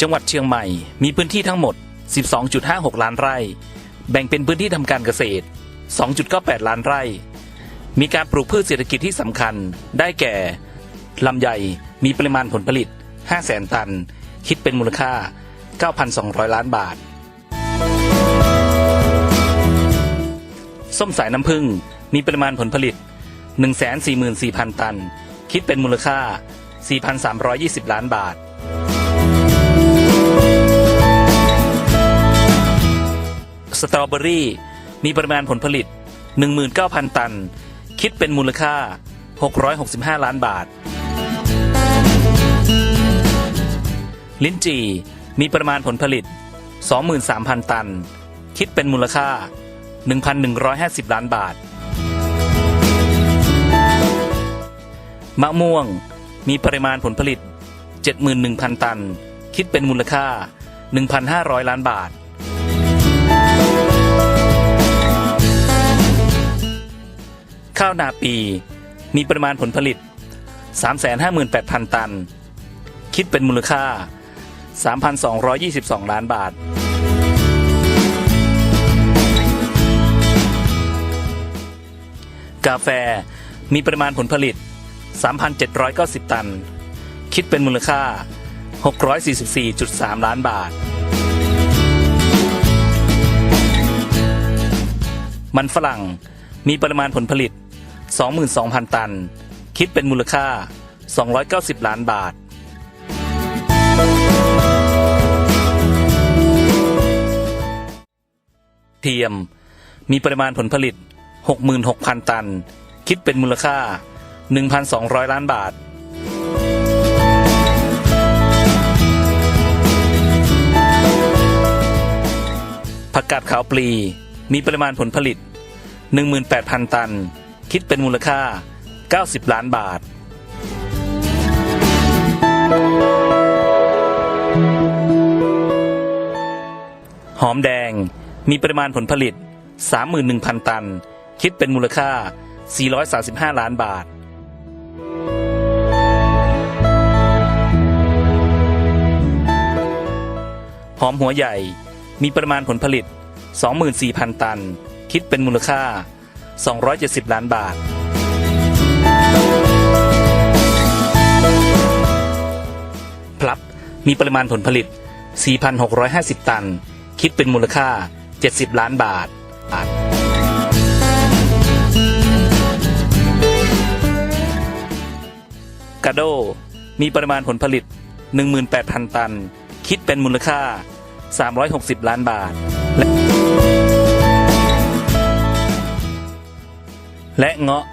จังหวัดเชียงใหม่ มีพื้นที่ทั้งหมด 12.56 ล้านไร่ แบ่งเป็นพื้นที่ทำการเกษตร 2.98 ล้านไร่ มีการปลูกพืชเศรษฐกิจที่สำคัญ ได้แก่ลำไยมีปริมาณผลผลิต 500,000 ตัน คิดเป็นมูลค่า 9,200 ล้านบาท ส้มสายน้ำผึ้งมีปริมาณผลผลิต 144,000 ตัน คิดเป็นมูลค่า 4,320 ล้านบาท สตรอเบอรี่ มีปริมาณผลผลิต 19,000 ตัน คิดเป็นมูลค่า 665 ล้านบาท ลิ้นจี่ มีปริมาณผลผลิต 23,000 ตัน คิดเป็นมูลค่า 1,150 ล้านบาท มะม่วง มีปริมาณผลผลิต 71,000 ตัน คิดเป็นมูลค่า 1,500 ล้านบาท ข้าวนาปี มีปริมาณผลผลิต 358,000 ตัน คิดเป็นมูลค่า 3,222 ล้านบาท กาแฟมีปริมาณผลผลิต 3,790 ตัน คิดเป็นมูลค่า 644.3 ล้านบาท มันฝรั่งมีปริมาณผลผลิต 22,000 ตัน คิดเป็นมูลค่า 290 ล้านบาท เทียม มีปริมาณผลผลิต 66,000 ตัน คิดเป็นมูลค่า 1,200 ล้านบาทผักกาดขาวปลี มีปริมาณผลผลิต 18,000 ตัน คิดเป็นมูลค่า 90 ล้านบาท หอมแดงมีปริมาณผลผลิต 31,000 ตัน คิดเป็นมูลค่า 435 ล้านบาท หอมหัวใหญ่มีปริมาณผลผลิต 24,000 ตัน คิดเป็นมูลค่า 270 ล้านบาท พลับมีปริมาณผลผลิต 4,650 ตัน คิดเป็นมูลค่า 70 ล้านบาท กาโด มีปริมาณผลผลิต 18,000 ตัน คิดเป็นมูลค่า 360 ล้านบาทและ และเงาะ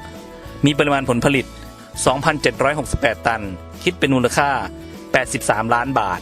มีปริมาณผลผลิต 2,768 ตัน คิดเป็นมูลค่า 83 ล้านบาท